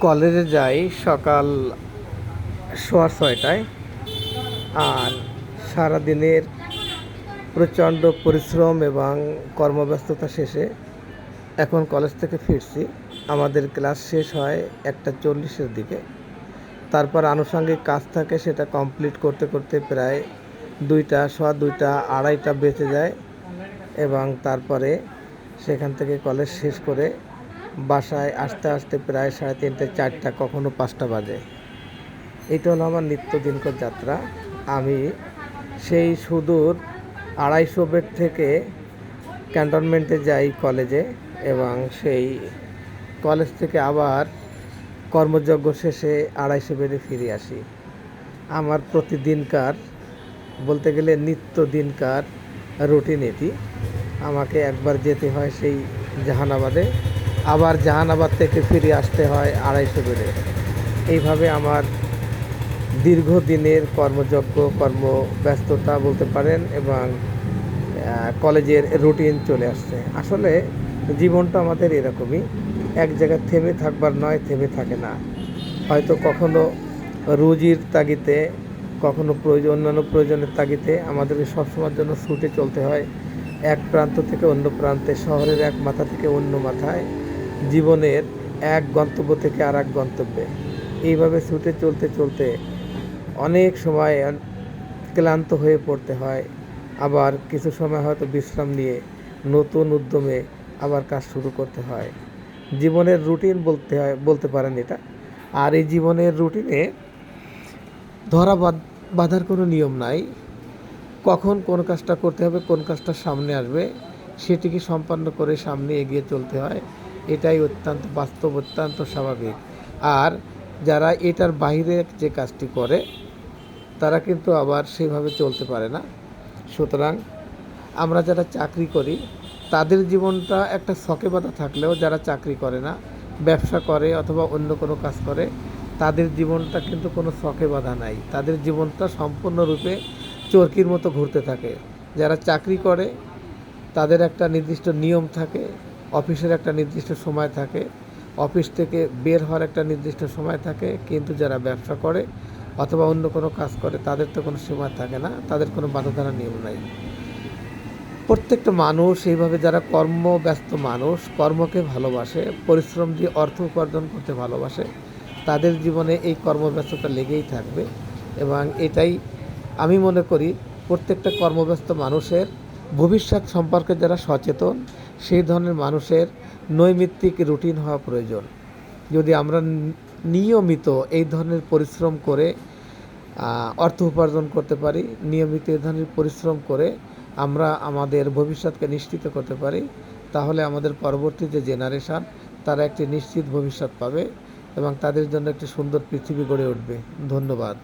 কলেজে যাই সকাল সোয়া ছয়টায়। আর সারাদিনের প্রচণ্ড পরিশ্রম এবং কর্মব্যস্ততা শেষে এখন কলেজ থেকে ফিরছি। আমাদের ক্লাস শেষ হয় একটা চল্লিশের দিকে। তারপর আনুষঙ্গিক কাজ থাকে সেটা কমপ্লিট করতে করতে প্রায় দুইটা, সোয়া দুইটা, আড়াইটা বেঁচে যায়। এবং তারপরে সেখান থেকে কলেজ শেষ করে বাসায় আসতে আসতে প্রায় সাড়ে তিনটে, চারটা, কখনো পাঁচটা বাজে। এটা হলো আমার নিত্যদিনকর যাত্রা। আমি সেই সুদূর আড়াইশো বেড থেকে ক্যান্টনমেন্টে যাই কলেজে এবং সেই কলেজ থেকে আবার কর্মযজ্ঞ শেষে আড়াইশো বেডে ফিরে আসি। আমার প্রতিদিনকার, বলতে গেলে নিত্য দিনকার রুটিন এটি। আমাকে একবার যেতে হয় সেই জাহানাবাদে। আবার জাহানাবাদ থেকে ফিরে আসতে হয় আড়াইশো বেডে। এইভাবে আমার দীর্ঘদিনের কর্মযজ্ঞ, কর্মব্যস্ততা বলতে পারেন এবং কলেজের রুটিন চলে আসছে। আসলে জীবনটা আমাদের এরকমই, এক জায়গায় থেমে থাকবার নয়, থেমে থাকে না। হয়তো কখনো রুজির তাগিতে কখনো প্রয়োজন, অন্যান্য প্রয়োজনের তাগিতে আমাদেরকে সবসময়ের জন্য ছুটে চলতে হয়। এক প্রান্ত থেকে অন্য প্রান্তে, শহরের এক মাথা থেকে অন্য মাথায়। জীবনের এক গন্তব্য থেকে আর এক গন্তব্যে। এইভাবে ছুটে চলতে চলতে অনেক সময় ক্লান্ত হয়ে পড়তে হয়। আবার কিছু সময় হয়তো বিশ্রাম নিয়ে নতুন উদ্যমে আবার কাজ শুরু করতে হয়। জীবনের রুটিন বলতে হয়, বলতে পারেন এটা। আর এই জীবনের রুটিনে ধরা বাঁধ- বাঁধার কোনো নিয়ম নাই। কখন কোন কাজটা করতে হবে, কোন কাজটা সামনে আসবে, সেটিকে সম্পন্ন করে সামনে এগিয়ে চলতে হয়। এটাই অত্যন্ত বাস্তব, অত্যন্ত স্বাভাবিক। আর যারা এটার বাইরে যে কাজটি করে, তারা কিন্তু আবার সেভাবে চলতে পারে না। সুতরাং আমরা যারা চাকরি করি, তাদের জীবনটা একটা শখে বাঁধা থাকলেও যারা চাকরি করে না, ব্যবসা করে অথবা অন্য কোনো কাজ করে, তাদের জীবনটা কিন্তু কোনো শখে বাঁধা নাই। তাদের জীবনটা সম্পূর্ণরূপে চরকির মতো ঘুরতে থাকে। যারা চাকরি করে, তাদের একটা নির্দিষ্ট নিয়ম থাকে অফিসের একটা নির্দিষ্ট সময় থাকে, অফিস থেকে বের হওয়ার একটা নির্দিষ্ট সময় থাকে, কিন্তু যারা ব্যবসা করে অথবা অন্য কোনো কাজ করে, তাদের তো কোনো সীমা থাকে না, তাদের কোনো বাধাধারা নিয়ম নাই। প্রত্যেকটা মানুষ, এইভাবে যারা কর্মব্যস্ত মানুষ, কর্মকে ভালোবাসে, পরিশ্রম দিয়ে অর্থ উপার্জন করতে ভালোবাসে, তাদের জীবনে এই কর্মব্যস্ততা লেগেই থাকবে এবং এটাই আমি মনে করি প্রত্যেকটা কর্মব্যস্ত মানুষের ভবিষ্যৎ সম্পর্কে যারা সচেতন সেই ধরনের মানুষের নৈমিত্তিক রুটিন হওয়া প্রয়োজন। যদি আমরা নিয়মিত এই ধরনের পরিশ্রম করে অর্থ উপার্জন করতে পারি, নিয়মিত এই ধরনের পরিশ্রম করে আমরা আমাদের ভবিষ্যৎকে নিশ্চিত করতে পারি, তাহলে আমাদের পরবর্তী যে জেনারেশন, তারা একটি নিশ্চিত ভবিষ্যৎ পাবে এবং তাদের জন্য একটি সুন্দর পৃথিবী গড়ে উঠবে। ধন্যবাদ।